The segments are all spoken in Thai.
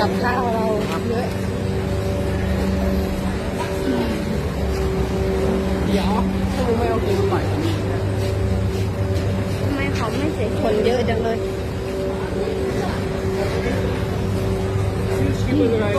กับข้าวเราเยอะเดี๋ยวถ้ารู้ไม่เอากินหน่อยทำไมเขาไม่เสียคนเยอะจังเลยชิมเไย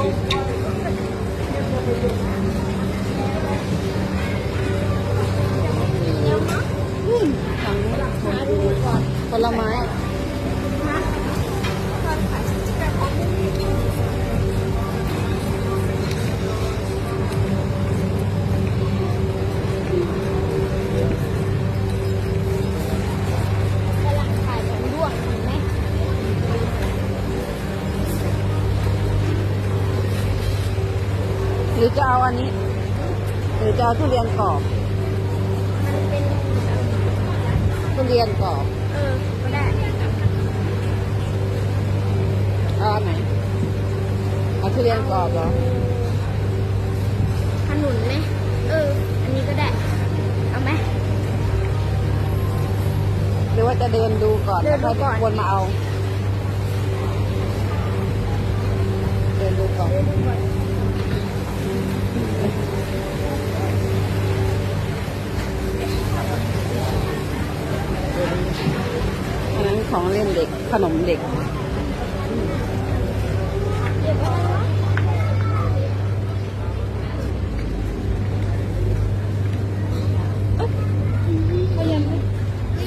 รือจะเอาอันนี้ หรือจะเอาทุเรียนกรอบมันเป็นทุเรียนกรอบ เออก็ได้เอาอันไหนเอาทุเรียนกรอบเหรอขนุนไหมเออ อันนี้ก็ได้ เอาไหมหรือว่าจะเดินดูก่อนเดิแล้วนดูค่อยก่อนวนมาเอา เดินดูก่อน เดี๋ยวดูก่อน อันนั้น ของเล่นเด็ก ขนมเด็ก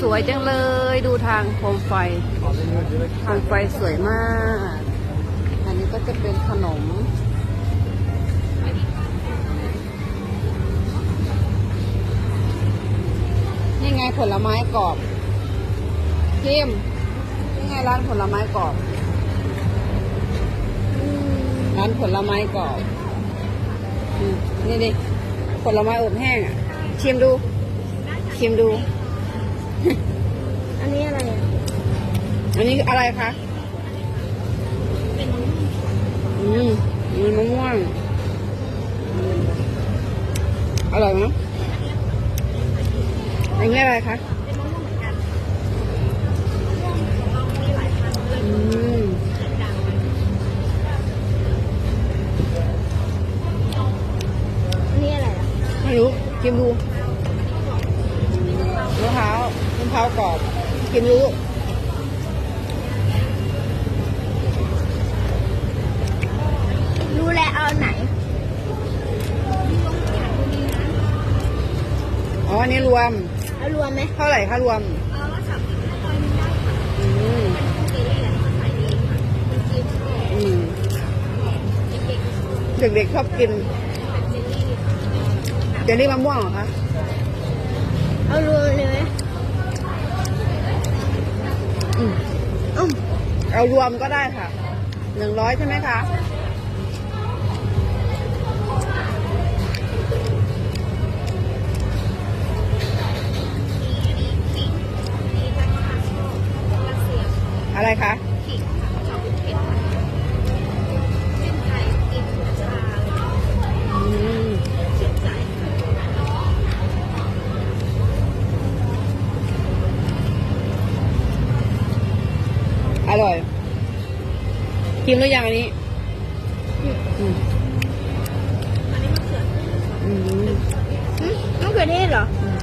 สวยจังเลยดูทางโคมไฟโคมไฟสวยมาก อันนี้ก็จะเป็นขนมนี่ไงผลไม้กรอบพิม นี่ไงร้านผลไม้กรอบอืมร้านผลไม้กรอบอืมนี่ดิผลไม้อบแห้งอะชิมดูชิมดู อันนี้อะไรอะอันนี้อะไรคะอืมมีมะม่วงอร่อยไหมอันนี้อะไรคะ กินดูมะพร้าวมะพร้าวกรอบ กินดูรู้แล้วเอาอันไหน อ๋ออันนี้รวม เอารวมไหมเท่าไหร่คะรวมอืมอืมเด็กๆชอบกิน เจลลี่มะม่วงเหรอคะ เอารวมเลยไหมอืมอืมเอารวมก็ได้ค่ะ หนึ่งร้อยใช่ไหมคะ อะไรคะ กินหรือยังอันนี้อืมอืมอืมมะเขือเทศเหรออืม